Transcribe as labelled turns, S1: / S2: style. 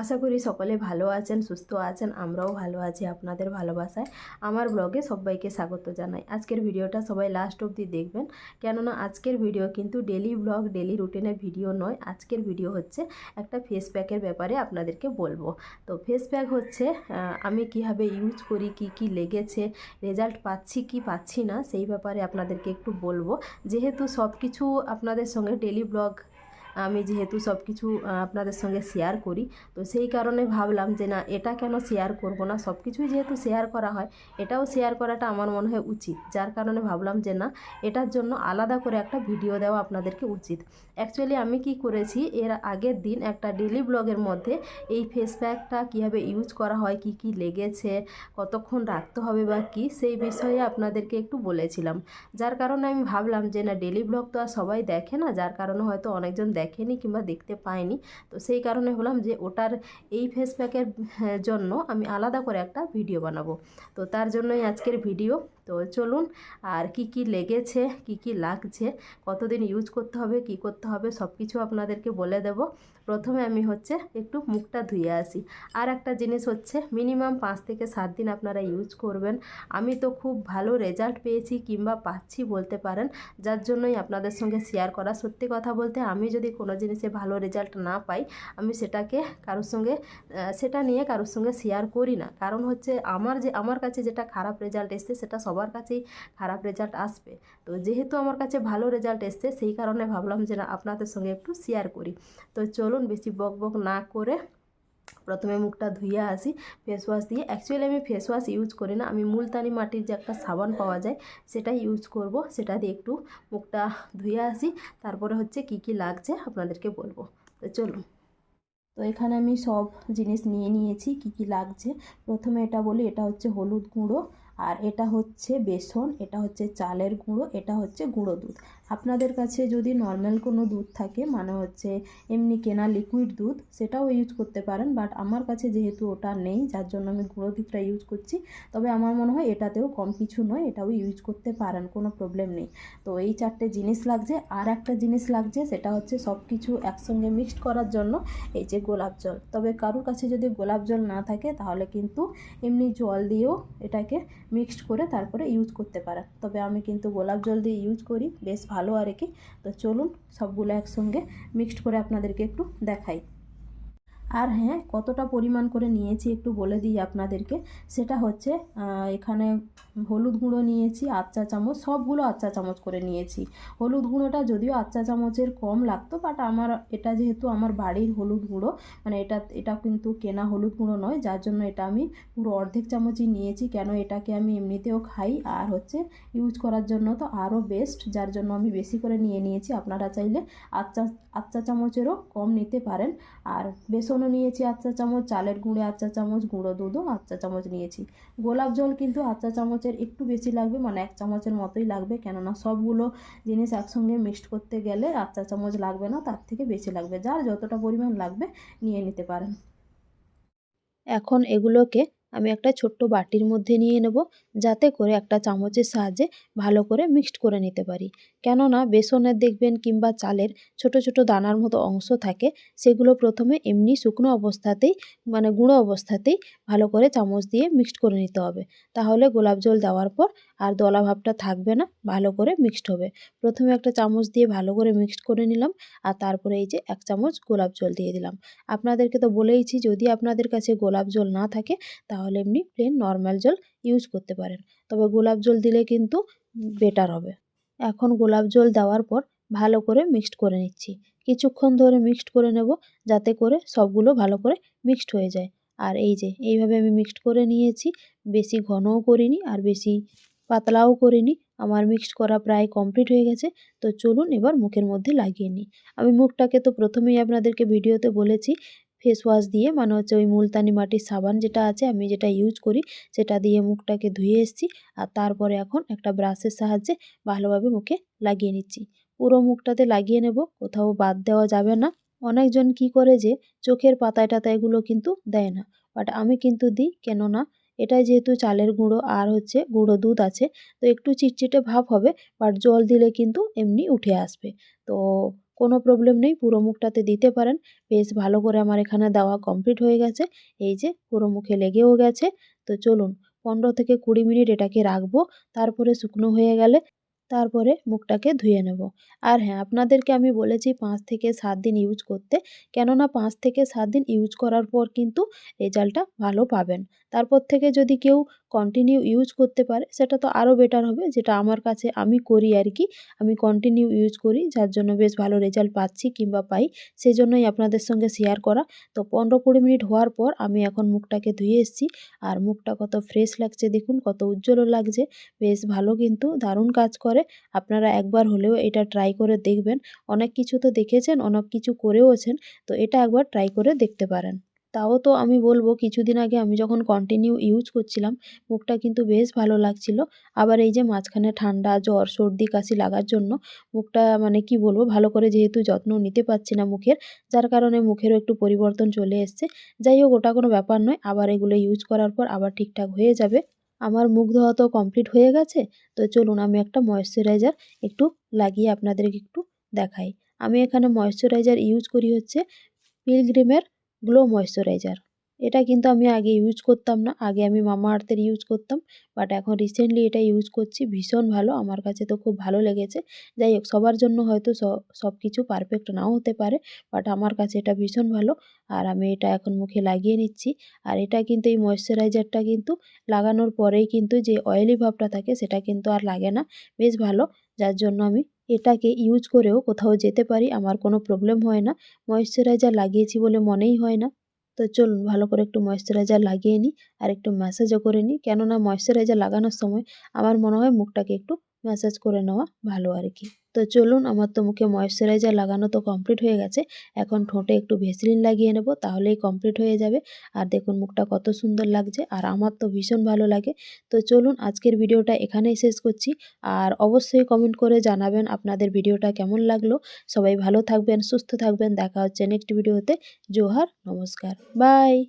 S1: আশা করি সকলে ভালো আছেন, সুস্থ আছেন। আমরাও ভালো আছি আপনাদের ভালোবাসায়। আমার ব্লগে সবাইকে স্বাগত জানাই। আজকের ভিডিওটা সবাই লাস্ট অবধি দেখবেন। কেননা আজকের ভিডিও কিন্তু ডেলি ব্লগ ডেলি রুটিনের ভিডিও নয়। আজকের ভিডিও হচ্ছে একটা ফেস প্যাকের ব্যাপারে আপনাদেরকে বলব। তো ফেস প্যাক হচ্ছে আমি কীভাবে ইউজ করি, কি কি লেগেছে রেজাল্ট পাচ্ছি, কি পাচ্ছি না, সেই ব্যাপারে আপনাদেরকে একটু বলব। যেহেতু সব কিছু আপনাদের সঙ্গে ডেলি ব্লগ আমি যেহেতু সব কিছু আপনাদের সঙ্গে শেয়ার করি, তো সেই কারণে ভাবলাম যে না, এটা কেন শেয়ার করব না? সব কিছুই যেহেতু শেয়ার করা হয়, এটাও শেয়ার করাটা আমার মনে হয় উচিত। যার কারণে ভাবলাম যে না, এটার জন্য আলাদা করে একটা ভিডিও দেওয়া আপনাদেরকে উচিত। অ্যাকচুয়ালি আমি কি করেছি, এর আগের দিন একটা ডেলি ব্লগের মধ্যে এই ফেস প্যাকটা কীভাবে ইউজ করা হয়, কি কি লেগেছে, কতক্ষণ রাখতে হবে বা কি, সেই বিষয়ে আপনাদেরকে একটু বলেছিলাম। যার কারণে আমি ভাবলাম যে না ডেলি ব্লগ তো আর সবাই দেখে না, যার কারণে হয়তো অনেকজন দেখেনি কিংবা দেখতে পায়নি তো সেই কারণে হলাম যে ওটার এই ফেস প্যাকের জন্য আমি আলাদা করে একটা ভিডিও বানাবো। তো তার জন্যই আজকের ভিডিও তো চলুন, আর কি কি লেগেছে, কি কি লাগছে, কতদিন ইউজ করতে হবে, কি করতে হবে সব কিছু আপনাদেরকে বলে দেব। প্রথমে আমি হচ্ছে একটু মুখটা ধুয়ে আসি। আর একটা জিনিস হচ্ছে মিনিমাম পাঁচ থেকে সাত দিন আপনারা ইউজ করবেন। আমি তো খুব ভালো রেজাল্ট পেয়েছি কিংবা পাচ্ছি বলতে পারেন, যার জন্যই আপনাদের সঙ্গে শেয়ার করা। সত্যি কথা বলতে, আমি যদি কোনো জিনিসে ভালো রেজাল্ট না পাই, আমি সেটাকে কারোর সঙ্গে সেটা নিয়ে কারোর সঙ্গে শেয়ার করি না। কারণ হচ্ছে, আমার যে, আমার কাছে যেটা খারাপ রেজাল্ট এসছে, সেটা সবার কাছেই খারাপ রেজাল্ট আসবে। তো যেহেতু আমার কাছে ভালো রেজাল্ট এসছে, সেই কারণে ভাবলাম যে না, আপনাদের সঙ্গে একটু শেয়ার করি। তো চলুন বেশি বক বক না করে প্রথমে মুখটা ধুয়ে আসি ফেস ওয়াশ দিয়ে। অ্যাকচুয়ালি আমি ফেস ওয়াশ ইউজ করি না, আমি মুলতানি মাটির যে একটা সাবান পাওয়া যায় সেটাই ইউজ করব, সেটা দিয়ে একটু মুখটা ধুয়ে আসি। তারপরে হচ্ছে কি কি লাগছে আপনাদেরকে বলব। তো চলুন। তো এখানে আমি সব জিনিস নিয়ে নিয়েছি, কি কি লাগছে। প্রথমে এটা বলি, এটা হচ্ছে হলুদ গুঁড়ো। আর এটা হচ্ছে বেসন এটা হচ্ছে চালের গুঁড়ো এটা হচ্ছে গুঁড়ো দুধ। আপনাদের কাছে যদি নর্মাল কোনো দুধ থাকে মানে হচ্ছে এমনি কেনা লিকুইড দুধ, সেটাও ইউজ করতে পারেন বাট আমার কাছে যেহেতু ওটা নেই, যার জন্য আমি গুঁড়ো দুধটা ইউজ করছি, তবে আমার মনে হয় এটাতেও কম কিছু নয়, এটাও ইউজ করতে পারেন, কোনো প্রবলেম নেই। তো এই চারটে জিনিস লাগছে, আর একটা জিনিস লাগছে, সেটা হচ্ছে সব কিছু একসঙ্গে মিক্সড করার জন্য, এই যে গোলাপ জল। তবে কারোর কাছে যদি গোলাপ জল না থাকে, তাহলে কিন্তু এমনি জল দিয়েও এটাকে মিক্সড করে তারপরে ইউজ করতে পারেন। তবে আমি কিন্তু গোলাপ জল দিয়ে ইউজ করি, বেশ ভালো আর কি। তো চলুন সবগুলো একসঙ্গে মিক্সড করে আপনাদেরকে একটু দেখাই। আর হ্যাঁ কতটা পরিমাণ করে নিয়েছি একটু বলে দিই আপনাদেরকে। সেটা হচ্ছে এখানে হলুদ গুঁড়ো নিয়েছি আট চা চামচ, সবগুলো আট চা চামচ করে নিয়েছি। হলুদ গুঁড়োটা যদিও আট চা চামচের কম লাগতো বাট আমার, এটা যেহেতু আমার বাড়ির হলুদ গুঁড়ো মানে এটা এটা কিন্তু কেনা হলুদ গুঁড়ো নয়, যার জন্য এটা আমি পুরো অর্ধেক চামচই নিয়েছি, কেন এটাকে আমি এমনিতেও খাই। আর হচ্ছে ইউজ করার জন্য তো আরও বেস্ট যার জন্য আমি বেশি করে নিয়ে নিয়েছি। আপনারা চাইলে আট চা আট চা চামচেরও কম নিতে পারেন। আর বেসনও নিয়েছি আট চা চামচ, চালের গুঁড়ে আট চা চামচ, গুঁড়ো দুধও আট চা চামচ নিয়েছি। গোলাপ জল কিন্তু আট চা চামচের একটু বেশি লাগবে মানে এক চামচের মতোই লাগবে, কেননা সবগুলো জিনিস একসঙ্গে মিক্সড করতে গেলে আট চা চামচ লাগবে না, তার থেকে বেশি লাগবে। যার যতটা পরিমাণ লাগবে, নিয়ে নিতে পারেন। এখন এগুলোকে আমি একটা ছোট্ট বাটির মধ্যে নিয়ে নেব, যাতে করে একটা চামচের সাহায্যে ভালো করে মিক্সড করে নিতে পারি। কেননা বেসনের দেখবেন কিংবা চালের ছোট ছোট দানার মতো অংশ থাকে, সেগুলো প্রথমে এমনি শুকনো অবস্থাতেই মানে গুঁড়ো অবস্থাতেই ভালো করে চামচ দিয়ে মিক্সড করে নিতে হবে। তাহলে গোলাপ জল দেওয়ার পর আর দলা ভাবটা থাকবে না, ভালো করে মিক্সড হবে। প্রথমে একটা চামচ দিয়ে ভালো করে মিক্সড করে নিলাম, আর তারপরে এই যে এক চামচ গোলাপ জল দিয়ে দিলাম। আপনাদেরকে তো বলেইছি, যদি আপনাদের কাছে গোলাপ জল না থাকে তাহলে এমনি প্লেন নর্মাল জল ইউজ করতে পারেন। তবে গোলাপ জল দিলে কিন্তু বেটার হবে। এখন গোলাপ জল দেওয়ার পর ভালো করে মিক্সড করে নিচ্ছি। কিছুক্ষণ ধরে মিক্সড করে নেব যাতে করে সবগুলো ভালো করে মিক্সড হয়ে যায়। আর এই যে, এইভাবে আমি মিক্সড করে নিয়েছি। বেশি ঘনও করিনি আর বেশি পাতলাও করিনি। আমার মিক্সড করা প্রায় কমপ্লিট হয়ে গেছে। তো চলুন এবার মুখের মধ্যে লাগিয়ে নিই। আমি মুখটাকে তো প্রথমেই আপনাদেরকে ভিডিওতে বলেছি ফেস ওয়াশ দিয়ে মানে হচ্ছে ওই মুলতানি মাটির সাবান যেটা আছে, আমি যেটা ইউজ করি, সেটা দিয়ে মুখটাকে ধুয়ে এসেছি। আর তারপরে এখন একটা ব্রাশের সাহায্যে ভালোভাবে মুখে লাগিয়ে নিচ্ছি। পুরো মুখটাতে লাগিয়ে নেব, কোথাও বাদ দেওয়া যাবে না। অনেকজন কি করে যে চোখের পাতায় টাতায়গুলো কিন্তু দেয় না। বাট আমি কিন্তু দিই, কেননা এটা যেহেতু চালের গুঁড়ো আর হচ্ছে গুঁড়ো দুধ আছে, তো একটু চিটচিটে ভাব হবে বাট জল দিলে কিন্তু এমনি উঠে আসবে। তো কোনো প্রবলেম নেই, পুরো মুখটাতে দিতে পারেন। বেশ ভালো করে আমার এখানে দেওয়া কমপ্লিট হয়ে গেছে। এই যে, পুরো মুখে লেগেও গেছে। তো চলুন, পনেরো থেকে কুড়ি মিনিট এটাকে রাখব, তারপরে শুকনো হয়ে গেলে তারপরে মুখটাকে ধুয়ে নেব। আর হ্যাঁ আপনাদেরকে আমি বলেছি পাঁচ থেকে সাত দিন ইউজ করতে। কেননা পাঁচ থেকে সাত দিন ইউজ করার পর কিন্তু রেজাল্টটা ভালো পাবেন। তারপর থেকে যদি কেউ কন্টিনিউ ইউজ করতে পারে, সেটা তো আরও বেটার হবে, যেটা আমার কাছে আমি করি আর কি। আমি কন্টিনিউ ইউজ করি, যার জন্য বেশ ভালো রেজাল্ট পাচ্ছি কিংবা পাই সেই জন্যই আপনাদের সঙ্গে শেয়ার করা। তো পনেরো কুড়ি মিনিট হওয়ার পর আমি এখন মুখটাকে ধুয়ে এসেছি, আর মুখটা কত ফ্রেশ লাগছে দেখুন, কত উজ্জ্বলও লাগছে, বেশ ভালো কিন্তু, দারুণ কাজ করে। আপনারা একবার হলেও এটা ট্রাই করে দেখবেন। অনেক কিছু তো দেখেছেন, অনেক কিছু করেওছেন, তো এটা একবার ট্রাই করে দেখতে পারেন। তাও তো আমি বলব কিছুদিন আগে আমি যখন কন্টিনিউ ইউজ করছিলাম, মুখটা কিন্তু বেশ ভালো লাগছিল। আবার এই যে মাঝখানে ঠান্ডা, জ্বর, সর্দি, কাশি লাগার জন্য মুখটা মানে কি বলব, ভালো করে যেহেতু যত্ন নিতে পারছি না মুখের, যার কারণে মুখেরও একটু পরিবর্তন চলে এসছে। যাই হোক, ওটা কোনো ব্যাপার নয়, আবার এগুলো ইউজ করার পর আবার ঠিকঠাক হয়ে যাবে। আমার মুখ ধোয়া তো কমপ্লিট হয়ে গেছে, তো চলুন আমি একটা ময়েশ্চারাইজার একটু লাগিয়ে আপনাদেরকে একটু দেখাই। আমি এখানে ময়েশ্চারাইজার ইউজ করি হচ্ছে পিলগ্রিমের গ্লো ময়েশ্চারাইজার এটা কিন্তু আমি আগে ইউজ করতাম না, আগে আমি মামা আর্থের ইউজ করতাম বাট এখন রিসেন্টলি এটা ইউজ করছি, ভীষণ ভালো, আমার কাছে তো খুব ভালো লেগেছে। যাই হোক, সবার জন্য হয়তো সব কিছু পারফেক্ট নাও হতে পারে বাট আমার কাছে এটা ভীষণ ভালো, আর আমি এটা এখন মুখে লাগিয়ে নিচ্ছি। আর এটা কিন্তু এই ময়েশ্চারাইজারটা কিন্তু লাগানোর পরেই কিন্তু যে অয়েলি ভাবটা থাকে, সেটা কিন্তু আর লাগে না। বেশ ভালো, যার জন্য আমি এটাকে ইউজ করেও কোথাও যেতে পারি, আমার কোনো প্রবলেম হয় না। ময়েশ্চারাইজার লাগিয়েছি বলে মনেই হয় না। তো চলুন ভালো করে একটু ময়েশ্চারাইজার লাগিয়ে নিই আর একটু ম্যাসাজও করে নিই কেননা ময়েশ্চারাইজার লাগানোর সময় আমার মনে হয় মুখটাকে একটু ম্যাসাজ করে নেওয়া ভালো আর কি। তো চলুন, আমার তো মুখে ময়েশ্চারাইজার লাগানো তো কমপ্লিট হয়ে গেছে। এখন ঠোঁটে একটু ভেসলিন লাগিয়ে নেব, তাহলেই কমপ্লিট হয়ে যাবে। আর দেখুন, মুখটা কত সুন্দর লাগছে, আর আমার তো ভীষণ ভালো লাগে। তো চলুন, আজকের ভিডিওটা এখানেই শেষ করছি। আর অবশ্যই কমেন্ট করে জানাবেন আপনাদের ভিডিওটা কেমন লাগল। সবাই ভালো থাকবেন, সুস্থ থাকবেন। দেখা হচ্ছে নেক্সট ভিডিওতে। জোহার, নমস্কার। বাই